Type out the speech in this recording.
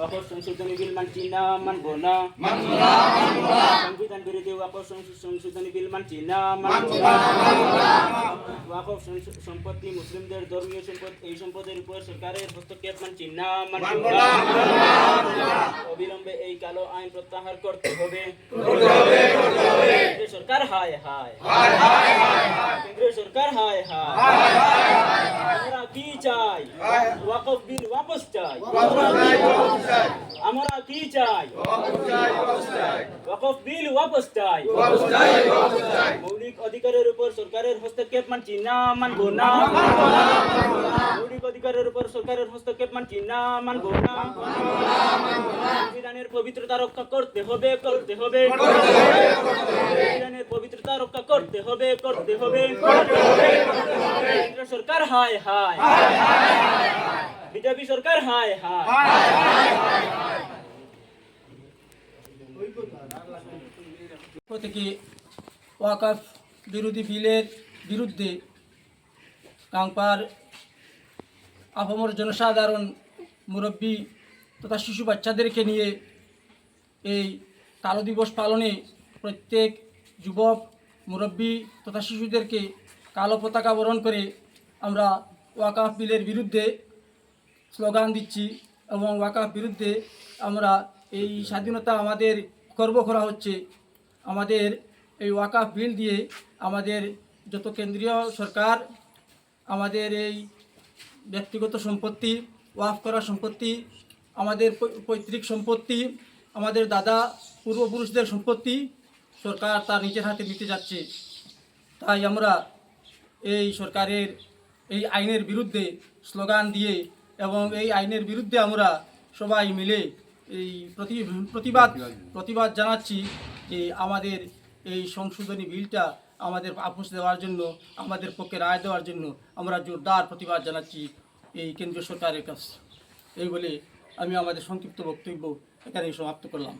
ওয়াকফ সংশোধনী বিল মানছি না মানব না সংবিধান বিরোধী ওয়াকফ সংশ- সংশোধনী বিল মানছি না মানব না ওয়াকফ সংশ- সম্পত্তি মুসলিমদের ধর্মীয় সম্পদ এই সম্পদের উপর সরকারের হস্তক্ষেপ মানছি না মানব না অবিলম্বে এই কালো আইন প্রত্যাহার করতে হবে কেন্দ্রীয় সরকার হায় হায় কেন্দ্রীয় সরকার হায় হায় আমরা কি চাই ওয়াকফ বিল वापस চাই আমরা কি চাই? ওয়াকফ বিল ওয়াপস চাই। মৌলিক অধিকারের উপর সরকারের হস্তক্ষেপ মান না মানবো না মৌলিক অধিকারের উপর সরকারের হস্তক্ষেপ মান না মানবো না সংবিধানের পবিত্রতা রক্ষা করতে হবে করতে হবে। সংবিধানের পবিত্রতা রক্ষা করতে হবে করতে হবে। কেন্দ্র সরকার হায় হায়। বিজেপি সরকার হায় হায়। থেকে ওয়াকাফ বিরোধী বিলের বিরুদ্ধে কাংপার আপামর জনসাধারণ মুরব্বী তথা শিশু বাচ্চাদেরকে নিয়ে এই কালো দিবস পালনে প্রত্যেক যুবক, মুরব্বী তথা শিশুদেরকে কালো পতাকা বরণ করে আমরা ওয়াকাফ বিলের বিরুদ্ধে স্লোগান দিচ্ছি এবং ওয়াকাফ বিরুদ্ধে আমরা এই স্বাধীনতা আমাদের গর্ব করা হচ্ছে। আমাদের এই ওয়াকাফ বিল দিয়ে আমাদের যত কেন্দ্রীয় সরকার, আমাদের এই ব্যক্তিগত সম্পত্তি, ওয়াফ করা সম্পত্তি, আমাদের পৈতৃক সম্পত্তি, আমাদের দাদা পূর্বপুরুষদের সম্পত্তি সরকার তার নিজের হাতে নিতে যাচ্ছে। তাই আমরা এই সরকারের এই আইনের বিরুদ্ধে স্লোগান দিয়ে এবং এই আইনের বিরুদ্ধে আমরা সবাই মিলে এই প্রতি, প্রতিবাদ প্রতিবাদ জানাচ্ছি। যে আমাদের এই সংশোধনী বিলটা আমাদের আপোষ দেওয়ার জন্য, আমাদের পক্ষে রায় দেওয়ার জন্য আমরা জোরদার প্রতিবাদ জানাচ্ছি এই কেন্দ্রীয় সরকারের কাছে। এই বলে আমি আমাদের সংক্ষিপ্ত বক্তব্য এখানে সমাপ্ত করলাম।